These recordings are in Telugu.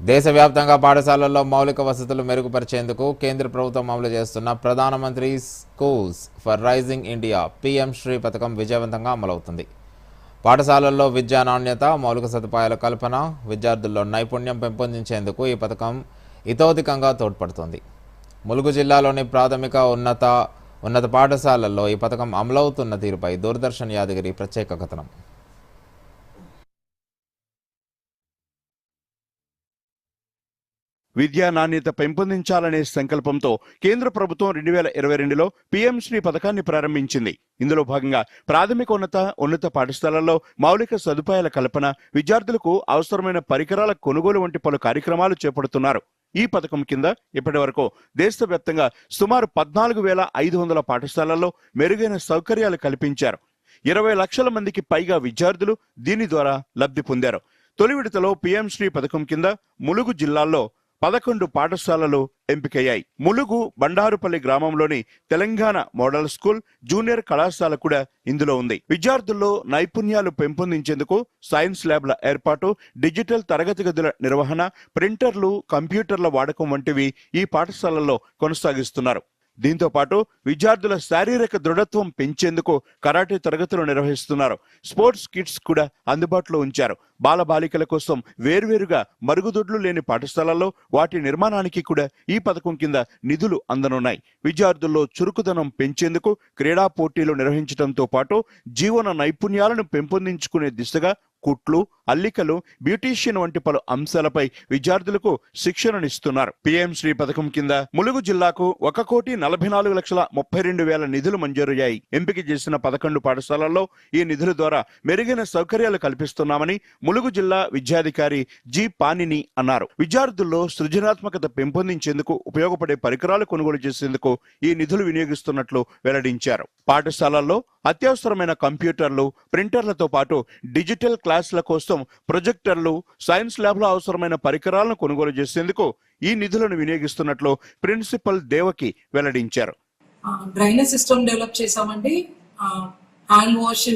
దేశవ్యాప్తంగా పాఠశాలల్లో మౌలిక వసతులు మెరుగుపరిచేందుకు కేంద్ర ప్రభుత్వం అమలు చేస్తున్న ప్రధానమంత్రి schools for rising India PM Shri పథకం విజయవంతంగా అమలవుతుంది. పాఠశాలల్లో విద్యా నాణ్యత మౌలిక సదుపాయాల కల్పన విద్యార్థుల్లో నైపుణ్యం పెంపొందించేందుకు ఈ పథకం ఇతోధికంగా తోడ్పడుతుంది. ములుగు జిల్లాలోని ప్రాథమిక ఉన్నత ఉన్నత పాఠశాలల్లో ఈ పథకం అమలవుతున్న తీరుపై దూరదర్శన్ యాదగిరి ప్రత్యేక కథనం. విద్యా నాణ్యత పెంపొందించాలనే సంకల్పంతో కేంద్ర ప్రభుత్వం రెండు వేల ఇరవై రెండులో పీఎం శ్రీ పథకాన్ని ప్రారంభించింది. ఇందులో భాగంగా ప్రాథమికోన్నత ఉన్నత ఉన్నత పాఠశాలల్లో మౌలిక సదుపాయాల కల్పన విద్యార్థులకు అవసరమైన పరికరాల కొనుగోలు వంటి పలు కార్యక్రమాలు చేపడుతున్నారు. ఈ పథకం కింద ఇప్పటి వరకు దేశవ్యాప్తంగా సుమారు పద్నాలుగు వేల ఐదు వందల పాఠశాలల్లో మెరుగైన సౌకర్యాలు కల్పించారు. ఇరవై లక్షల మందికి పైగా విద్యార్థులు దీని ద్వారా లబ్ధి పొందారు. తొలి విడతలో పీఎం శ్రీ పథకం కింద ములుగు జిల్లాల్లో పదకొండు పాఠశాలలు ఎంపికయ్యాయి. ములుగు బండారుపల్లి గ్రామంలోని తెలంగాణ మోడల్ స్కూల్ జూనియర్ కళాశాల కూడా ఇందులో ఉంది. విద్యార్థుల్లో నైపుణ్యాలు పెంపొందించేందుకు సైన్స్ ల్యాబ్ల ఏర్పాటు డిజిటల్ తరగతి గదుల నిర్వహణ ప్రింటర్లు కంప్యూటర్ల వాడకం వంటివి ఈ పాఠశాలల్లో కొనసాగిస్తున్నారు. దీంతో పాటు విద్యార్థుల శారీరక దృఢత్వం పెంచేందుకు కరాటే తరగతులు నిర్వహిస్తున్నారు. స్పోర్ట్స్ కిట్స్ కూడా అందుబాటులో ఉంచారు. బాలబాలికల కోసం వేర్వేరుగా మరుగుదొడ్లు లేని పాఠశాలల్లో వాటి నిర్మాణానికి కూడా ఈ పథకం కింద నిధులు అందనున్నాయి. విద్యార్థుల్లో చురుకుదనం పెంచేందుకు క్రీడా పోటీలు నిర్వహించడంతో పాటు జీవన నైపుణ్యాలను పెంపొందించుకునే దిశగా కుట్లు అల్లికలు బ్యూటీషియన్ వంటి పలు అంశాలపై విద్యార్థులకు శిక్షణనిస్తున్నారు. పిఎం శ్రీ పథకం కింద ములుగు జిల్లాకు ఒక కోటి నలభై నాలుగు లక్షల ముప్పై రెండు వేల నిధులు మంజూరయ్యాయి. ఎంపిక చేసిన పదకొండు పాఠశాలల్లో ఈ నిధుల ద్వారా మెరుగైన సౌకర్యాలు కల్పిస్తున్నామని ములుగు జిల్లా విద్యాధికారి జి పానిని అన్నారు. విద్యార్థుల్లో సృజనాత్మకత పెంపొందించేందుకు ఉపయోగపడే పరికరాలు కొనుగోలు చేసేందుకు ఈ నిధులు వినియోగిస్తున్నట్లు వెల్లడించారు. పాఠశాలల్లో అత్యవసరమైన కంప్యూటర్లు ప్రింటర్లతో పాటు డిజిటల్ క్లాసుల కోసం ప్రొజెక్టర్లు సైన్స్ ల్యాబ్లో అవసరమైన పరికరాలను కొనుగోలు చేసేందుకు ఈ నిధులను వినియోగిస్తున్నట్లు ప్రిన్సిపల్ దేవకి వెల్లడించారు. డ్రైనేజ్ సిస్టమ్ డెవలప్ చేశామండి. Hand wash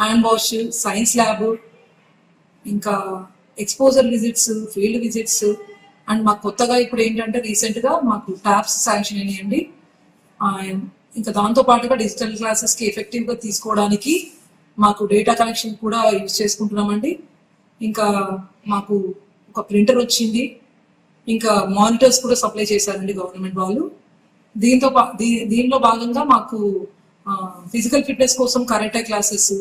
hand wash science lab ఇంకా exposure visits field visits and మాకు కొత్తగా ఇప్పుడు ఏంటంటే రీసెంట్గా మాకు ట్యాబ్స్ శాంక్షన్ అయినాయండి. ఇంకా దాంతో పాటుగా డిజిటల్ క్లాసెస్కి ఎఫెక్టివ్గా తీసుకోవడానికి మాకు డేటా కనెక్షన్ కూడా యూజ్ చేసుకుంటున్నామండి. ఇంకా మాకు ఒక ప్రింటర్ వచ్చింది. ఇంకా మానిటర్స్ కూడా సప్లై చేశారండి గవర్నమెంట్ వాళ్ళు. దీంతో పా- దీ- దీనిలో భాగంగా మాకు ఫిజికల్ ఫిట్నెస్ కోసం karate classes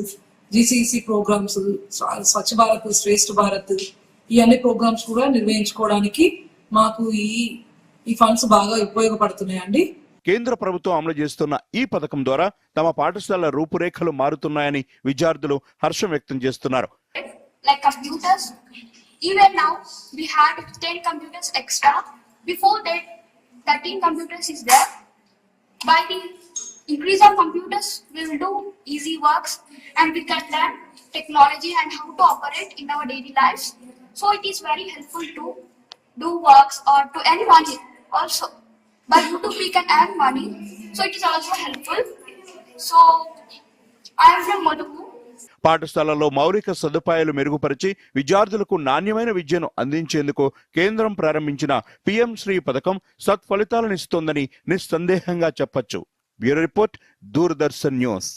GCC programmes Swachh Bharat Shreshtha Bharat ఈ అన్ని ప్రోగ్రామ్స్ కూడా నిర్వహించుకోవడానికి మాకు ఈ ఈ ఫండ్స్ బాగా ఉపయోగపడుతున్నాయండి. కేంద్ర ప్రభుత్వం అమలు చేస్తున్న ఈ పథకం ద్వారా తమ పాఠశాల రూపురేఖలు మారుతున్నాయని విద్యార్థులు హర్షం వ్యక్తం చేస్తున్నారు like computers. Even now, we had 10 computers extra. Before that, 13 computers is there. By the increase of computers, we will do easy works and we can learn technology and how to operate in our daily lives. So it is very helpful to do works or to anyone also. By YouTube, we can earn money. So it is also helpful. So I am from Madugu. పాఠశాలలో మౌలిక సదుపాయాలు మెరుగుపరిచి విద్యార్థులకు నాణ్యమైన విద్యను అందించేందుకు కేంద్రం ప్రారంభించిన పిఎం శ్రీ పథకం సత్ఫలితాలనిస్తోందని నిస్సందేహంగా చెప్పొచ్చు బ్యూరో రిపోర్ట్ దూరదర్శన్ న్యూస్